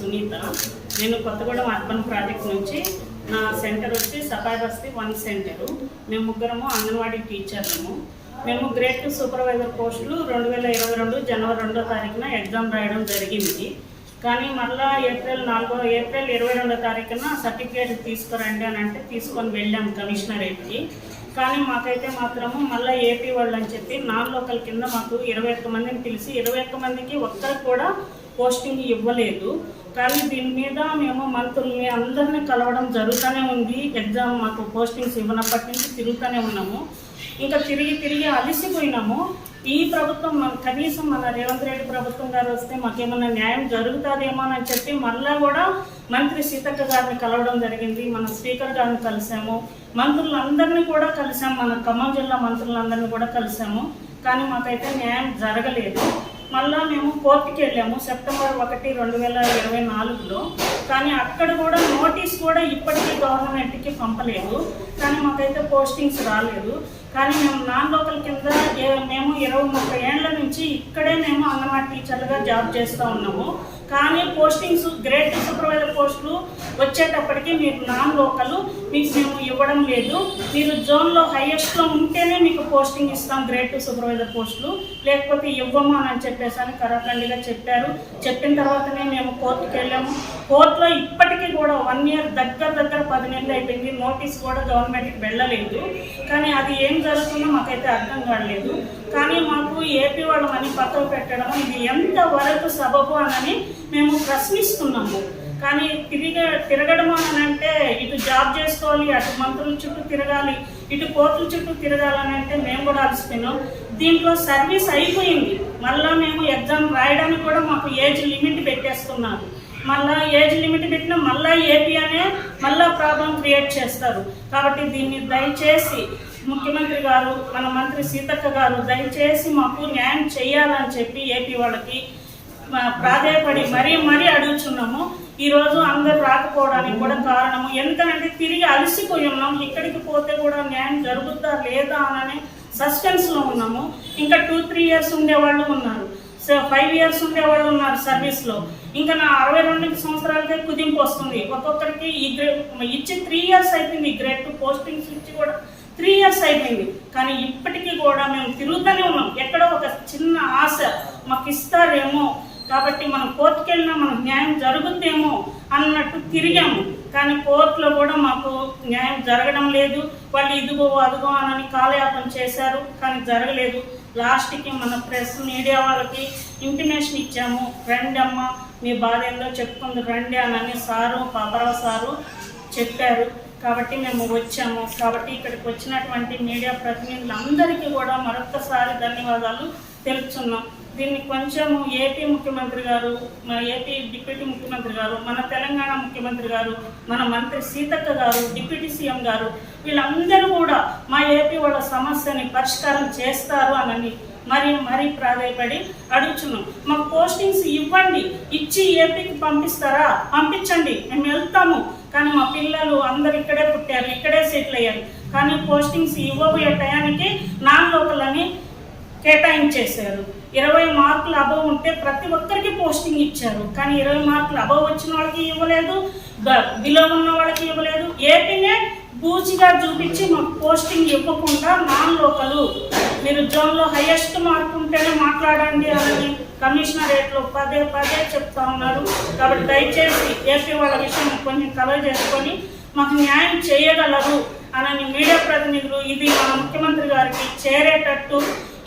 సునీత. నేను Kothagudem urban project నుంచి నా సెంటర్ వచ్చి సఫాయి బస్తీ వన్ సెంటరు. మేము ముగ్గురము అంగన్వాడీ టీచర్లము. మేము గ్రేడ్ టూ సూపర్వైజర్ పోస్టులు రెండు వేల ఇరవై రెండు జనవరి రెండో తారీఖున ఎగ్జామ్ రాయడం జరిగింది. కానీ మళ్ళా ఏప్రిల్ నాలుగో ఏప్రిల్ ఇరవై రెండో తారీఖున సర్టిఫికేట్ తీసుకురండి అని అంటే తీసుకొని వెళ్ళాం కమిషనరేట్కి. కానీ మాకైతే మాత్రము మళ్ళీ ఏపీ వాళ్ళు అని చెప్పి నాన్ లోకల్ కింద మాకు ఇరవై ఒక్క మందిని పిలిచి ఇరవై ఒక్క మందికి ఒక్కరు కూడా పోస్టింగ్ ఇవ్వలేదు. కానీ దీని మీద మేము మంత్రుల్ని అందరినీ కలవడం జరుగుతూనే ఉంది. ఎగ్జామ్ మాకు పోస్టింగ్స్ ఇవ్వనప్పటి నుంచి తిరుగుతూనే ఉన్నాము. ఇంకా తిరిగి తిరిగి అలసిపోయినాము. ఈ ప్రభుత్వం మన కనీసం మన రేవంత్ రెడ్డి ప్రభుత్వం గారు వస్తే మాకేమన్నా న్యాయం జరుగుతుందేమో అని చెప్పి మళ్ళా కూడా మంత్రి సీతక్క గారిని కలవడం జరిగింది. మన స్పీకర్ గారిని కలిసాము. మంత్రులందరినీ కూడా కలిసాము. మన ఖమ్మం జిల్లా మంత్రులందరినీ కూడా కలిసాము. కానీ మాకైతే న్యాయం జరగలేదు. మళ్ళా మేము కోర్టుకి వెళ్ళాము సెప్టెంబర్ ఒకటి రెండు వేల ఇరవై నాలుగులో. కానీ అక్కడ కూడా నోటీస్ కూడా ఇప్పటికీ గవర్నమెంట్కి పంపలేదు. కానీ మాకైతే పోస్టింగ్స్ రాలేదు. కానీ మేము నాన్ లోకల్ కింద ఏ- మేము ఇరవై ముప్పై ఏళ్ళ నుంచి ఇక్కడే మేము అంగన్వాడీ టీచర్లుగా జాబ్ చేస్తూ ఉన్నాము. కానీ పోస్టింగ్స్ గ్రేడ్ సూపర్వైజర్ పోస్టులు వచ్చేటప్పటికి మీరు నాన్ లోకల్ మీకు మేము ఇవ్వడం లేదు. మీరు జోన్లో హైయెస్ట్లో ఉంటేనే మీకు పోస్టింగ్ ఇస్తాం గ్రేడ్ టూ సూపర్వైజర్ పోస్టులు. లేకపోతే ఇవ్వము అని చెప్పేసి అని కరాఖండిగా చెప్పారు. చెప్పిన తర్వాతనే మేము కోర్టుకి వెళ్ళాము. కోర్టులో ఇప్పటికీ కూడా వన్ ఇయర్ దగ్గర దగ్గర పది నెలలు అయిపోయింది. నోటీస్ కూడా గవర్నమెంట్కి వెళ్ళలేదు. కానీ అది ఏం జరుగుతుందో మాకైతే అర్థం కాలేదు. కానీ మాకు ఏపీ వాళ్ళు మనీ పక్కకు పెట్టడం ఇది ఎంతవరకు సబబు అనని మేము ప్రశ్నిస్తున్నాము. కానీ తిరిగ తిరగడం అని అంటే ఇటు జాబ్ చేసుకోవాలి అటు మంత్రుల చుట్టూ తిరగాలి ఇటు కోర్టుల చుట్టూ తిరగాలని అంటే మేము కూడా అలసిపోయినాం. దీంట్లో సర్వీస్ అయిపోయింది. మళ్ళీ మేము ఎగ్జామ్ రాయడానికి కూడా మాకు ఏజ్ లిమిట్ పెట్టేస్తున్నారు. మళ్ళా ఏజ్ లిమిట్ పెట్టినా మళ్ళా ఏపీ అనే మళ్ళా ప్రాబ్లం క్రియేట్ చేస్తారు. కాబట్టి దీన్ని దయచేసి ముఖ్యమంత్రి గారు మన మంత్రి సీతక్క గారు దయచేసి మాకు న్యాయం చేయాలని చెప్పి ఏపీ వాళ్ళకి ప్రాధేయపడి మరీ మరీ అడుగుచున్నాము. ఈరోజు అందరు రాకపోవడానికి కూడా కారణము ఎందుకంటే తిరిగి అలసిపోయి ఉన్నాం ఇక్కడికి పోతే కూడా న్యాయం జరుగుతుందా లేదా అని సస్పెన్స్లో ఉన్నాము. ఇంకా టూ త్రీ ఇయర్స్ ఉండేవాళ్ళు ఉన్నారు. సో ఫైవ్ ఇయర్స్ ఉండేవాళ్ళు ఉన్నారు సర్వీస్లో ఇంకా నా అరవై రెండు సంవత్సరాలకే కుదింపు వస్తుంది. ఒక్కొక్కరికి ఈ గ్రేడ్ ఇచ్చి త్రీ ఇయర్స్ అయిపోయింది ఈ గ్రేడ్ టూ పోస్టింగ్స్ ఇచ్చి కూడా త్రీ ఇయర్స్ అయిపోయింది. కానీ ఇప్పటికీ కూడా మేము తిరుగుతూనే ఉన్నాం. ఎక్కడో ఒక చిన్న ఆశ మాకు ఇస్తారేమో కాబట్టి మనం కోర్టుకు వెళ్ళినా మనకు న్యాయం జరుగుద్దేమో అన్నట్టు తిరిగాము. కానీ కోర్టులో కూడా మాకు న్యాయం జరగడం లేదు. వాళ్ళు ఇదిగో అదిగో అని కాలయాపన చేశారు కానీ జరగలేదు. లాస్ట్కి మన ప్రెస్ మీడియా వాళ్ళకి ఇంటిమేషన్ ఇచ్చాము. రండి అమ్మ మీ బాధ ఏందో చెప్పుకుంది రండి అని సారు పాపరావు సారు చెప్పారు. కాబట్టి మేము వచ్చాము. కాబట్టి ఇక్కడికి వచ్చినటువంటి మీడియా ప్రతినిధులందరికీ కూడా మరొక్కసారి ధన్యవాదాలు. తెలుపుతున్నాం. దీన్ని కొంచెము ఏపీ ముఖ్యమంత్రి గారు మన ఏపీ డిప్యూటీ ముఖ్యమంత్రి గారు మన తెలంగాణ ముఖ్యమంత్రి గారు మన మంత్రి సీతక్క గారు డిప్యూటీ సీఎం గారు వీళ్ళందరూ కూడా మా ఏపీ వాళ్ళ సమస్యని పరిష్కారం చేస్తారు అనని మరి మరీ ప్రాధాయపడి అడుగుతున్నాం మాకు పోస్టింగ్స్ ఇవ్వండి. ఇచ్చి ఏపీకి పంపిస్తారా? పంపించండి. మేము వెళ్తాము. కానీ మా పిల్లలు అందరు ఇక్కడే పుట్టారు. ఇక్కడే సెటిల్ అయ్యారు. కానీ పోస్టింగ్స్ ఇవ్వబోయే టయానికి నాన్ లోకల్ అని కేటాయించేశారు. ఇరవై మార్కులు అబవ్ ఉంటే ప్రతి ఒక్కరికి పోస్టింగ్ ఇచ్చారు. కానీ ఇరవై మార్కులు అబవ్ వచ్చిన వాళ్ళకి ఇవ్వలేదు బిలో ఉన్న వాళ్ళకి ఇవ్వలేదు. ఏపీనే పూచిగా చూపించి మాకు పోస్టింగ్ ఇవ్వకుండా నాన్ లోకలు మీరు జోన్లో హైయెస్ట్ మార్క్ ఉంటేనే మాట్లాడండి అని కమిషనరేట్లో పదే పదే చెప్తా ఉన్నారు. కాబట్టి దయచేసి ఏపీ వాళ్ళ విషయం కొంచెం కవర్ చేసుకొని మాకు న్యాయం చేయగలరు అనని మీడియా ప్రతినిధులు ఇది మన ముఖ్యమంత్రి గారికి చేరేటట్టు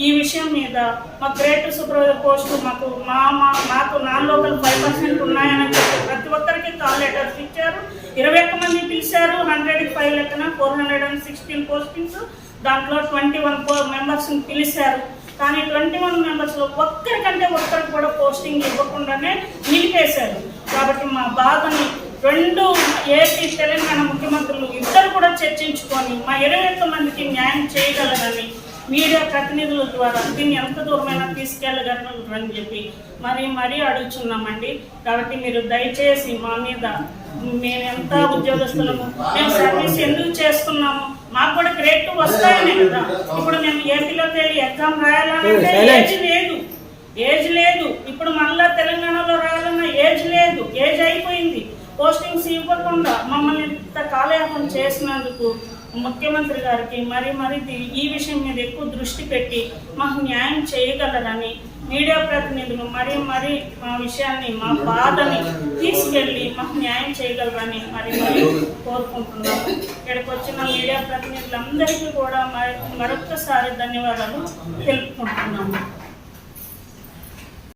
ఈ విషయం మీద మా గ్రేట్ సూపర్వైజర్ పోస్టు మాకు మా మా మాకు నాన్ లోకల్ ఫైవ్ పర్సెంట్ ఉన్నాయని చెప్పి ప్రతి ఒక్కరికి కాల్ లెటర్స్ ఇచ్చారు. ఇరవై ఒక్క మంది పిలిచారు హండ్రెడ్కి ఫైవ్ లెక్కన four hundred and sixteen postings. దాంట్లో ట్వంటీ వన్ ఫోర్ మెంబర్స్ని పిలిచారు. కానీ ట్వంటీ వన్ మెంబర్స్లో ఒక్కరికంటే ఒక్కరికి కూడా పోస్టింగ్ ఇవ్వకుండానే నిలిపేశారు. కాబట్టి మా బాధని రెండు ఏపీ తెలంగాణ ముఖ్యమంత్రులు ఇద్దరు కూడా చర్చించుకొని మా ఇరవై ఒక్క మందికి న్యాయం చేయగలరని మీడియా ప్రతినిధుల ద్వారా దీన్ని ఎంత దూరమైనా తీసుకెళ్ళగలరు అని చెప్పి మరి మరీ అడుగుతున్నామండి కాబట్టి మీరు దయచేసి మా మీద మేము ఎంత ఉద్యోగస్తులము మేము సర్వీస్ ఎందుకు చేస్తున్నాము మాకు కూడా గ్రేట్ వస్తాయనే కదా. ఇప్పుడు మేము ఏపీలోకి వెళ్ళి ఎగ్జామ్ రాయాలంటే ఏజ్ లేదు. ఏజ్ లేదు. ఇప్పుడు మళ్ళా తెలంగాణలో రాయాలన్న ఏజ్ లేదు. ఏజ్ అయిపోయింది. పోస్టింగ్స్ ఇవ్వకుండా మమ్మల్ని ఇంత కాలయాపన చేసినందుకు ముఖ్యమంత్రి గారికి మరి మరి ఈ విషయం మీద ఎక్కువ దృష్టి పెట్టి మాకు న్యాయం చేయగలరని మీడియా ప్రతినిధులు మరి మరి మా విషయాన్ని మా బాధని తీసుకెళ్ళి మాకు న్యాయం చేయగలరని మరి మరి కోరుకుంటున్నాము ఇక్కడికి వచ్చిన మీడియా ప్రతినిధులందరికీ కూడా మరి మరొక్కసారి ధన్యవాదాలు తెలుపుకుంటున్నాము